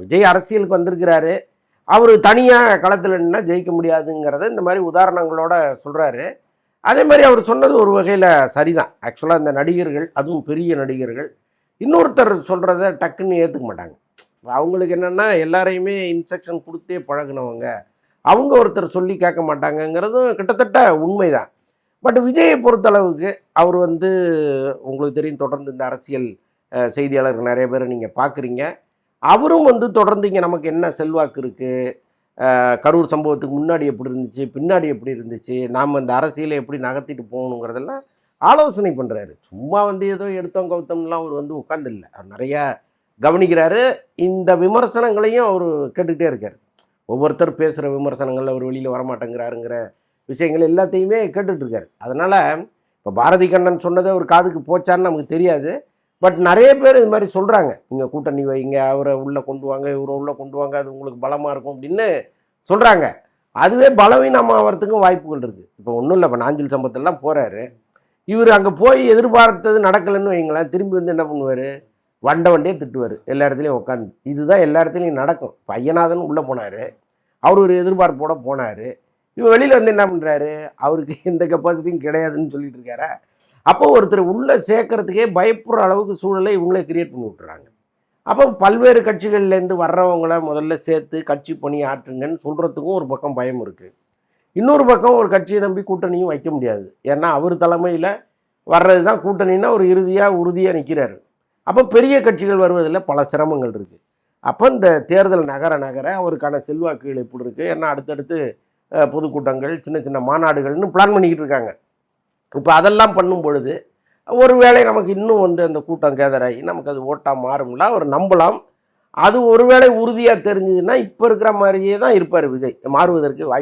விஜய் அரசியலுக்கு வந்திருக்கிறாரு. அவர் தனியாக களத்தில் நின்னா ஜெயிக்க முடியாதுங்கிறத இந்த மாதிரி உதாரணங்களோட சொல்கிறாரு அதே மாதிரி அவர் சொன்னது ஒரு வகையில் சரிதான். ஆக்சுவலாக இந்த நடிகர்கள் அதுவும் பெரிய நடிகர்கள் இன்னொருத்தர் சொல்கிறத டக்குன்னு ஏற்றுக்க மாட்டாங்க. அவங்களுக்கு என்னென்னா எல்லாரையுமே இன்ஸ்ட்ரக்ஷன் கொடுத்தே பழகுனவங்க. அவங்க ஒருத்தர் சொல்லி கேட்க மாட்டாங்கங்கிறதும் கிட்டத்தட்ட உண்மைதான். பட் விஜயை பொறுத்தளவுக்கு அவர் வந்து உங்களுக்கு தெரியும் தொடர்ந்து இந்த அரசியல் செய்தியாளர்கள் நிறைய பேர் நீங்கள் பார்க்குறீங்க. அவரும் வந்து தொடர்ந்து இங்கே நமக்கு என்ன செல்வாக்கு இருக்குது கரூர் சம்பவத்துக்கு முன்னாடி எப்படி இருந்துச்சு? பின்னாடி எப்படி இருந்துச்சு? நாம் இந்த அரசியலை எப்படி நகர்த்திட்டு போகணுங்கிறதெல்லாம் ஆலோசனை பண்ணுறாரு சும்மா வந்து ஏதோ எடுத்தோம் கவுத்தம்லாம் அவர் வந்து உட்காந்துல்ல அவர் நிறையா கவனிக்கிறாரு. இந்த விமர்சனங்களையும் அவர் கேட்டுக்கிட்டே இருக்கார். ஒவ்வொருத்தர் பேசுகிற விமர்சனங்கள் அவர் வெளியில் வரமாட்டேங்கிறாருங்கிற விஷயங்கள் எல்லாத்தையுமே கேட்டுட்ருக்காரு அதனால் இப்போ பாரதி கண்ணன் சொன்னதை அவர் காதுக்கு போச்சான்னு நமக்கு தெரியாது. பட் நிறைய பேர் இது மாதிரி சொல்கிறாங்க இங்கே கூட்டணி வைங்க அவரை உள்ளே கொண்டு வாங்க இவரை உள்ளே கொண்டு வாங்க அது உங்களுக்கு பலமாக இருக்கும் அப்படின்னு சொல்கிறாங்க அதுவே பலவீனமாகறதுக்கும் வாய்ப்புகள் இருக்குது இப்போ ஒன்றும் இல்லை இப்போ நாஞ்சில் சம்பத்தெல்லாம் போகிறாரு இவர் அங்கே போய் எதிர்பார்த்தது நடக்கலைன்னு வைங்களேன் திரும்பி வந்து என்ன பண்ணுவார்? வண்ட வண்டியே திட்டுவார். எல்லா இடத்துலையும் உட்காந்து இதுதான் எல்லா இடத்துலையும் நடக்கும். பையனாதன் உள்ளே போனார். அவர் ஒரு எதிர்பார்ப்போட போனார். இவர் வெளியில் வந்து என்ன பண்ணுறாரு அவருக்கு எந்த கெப்பாசிட்டியும் கிடையாதுன்னு சொல்லிட்டு இருக்காரா? அப்போ ஒருத்தர் உள்ளே சேர்க்கறதுக்கே பயப்படுற அளவுக்கு சூழலை இவங்களே கிரியேட் பண்ணி விட்டுறாங்க. அப்போ பல்வேறு கட்சிகள்லேருந்து வர்றவங்கள முதல்ல சேர்த்து கட்சி பணி ஆற்றுங்கன்னு சொல்கிறதுக்கும் ஒரு பக்கம் பயம் இருக்குது இன்னொரு பக்கம் ஒரு கட்சியை நம்பி கூட்டணியும் வைக்க முடியாது. ஏன்னா அவர் தலைமையில் வர்றது தான் கூட்டணின்னா ஒரு இறுதியாக உறுதியாக நிற்கிறாரு அப்போ பெரிய கட்சிகள் வருவதில் பல சிரமங்கள் இருக்குது அப்போ இந்த தேர்தல் நகர நகர அவருக்கான செல்வாக்குகள் எப்படி இருக்குது ஏன்னா அடுத்தடுத்து பொதுக்கூட்டங்கள் சின்ன சின்ன மாநாடுகள்னு பிளான் பண்ணிக்கிட்டு இருக்காங்க. இப்போ அதெல்லாம் பண்ணும் பொழுது ஒருவேளை நமக்கு இன்னும் வந்து அந்த கூட்டம் கேதராகி நமக்கு அது ஓட்டாக மாறும்ல அவர் நம்பலாம். அது ஒருவேளை உறுதியாக தெரிஞ்சதுன்னா இப்போ இருக்கிற மாதிரியே தான் இருப்பார் விஜய். மாறுவதற்கு வாய்ப்பு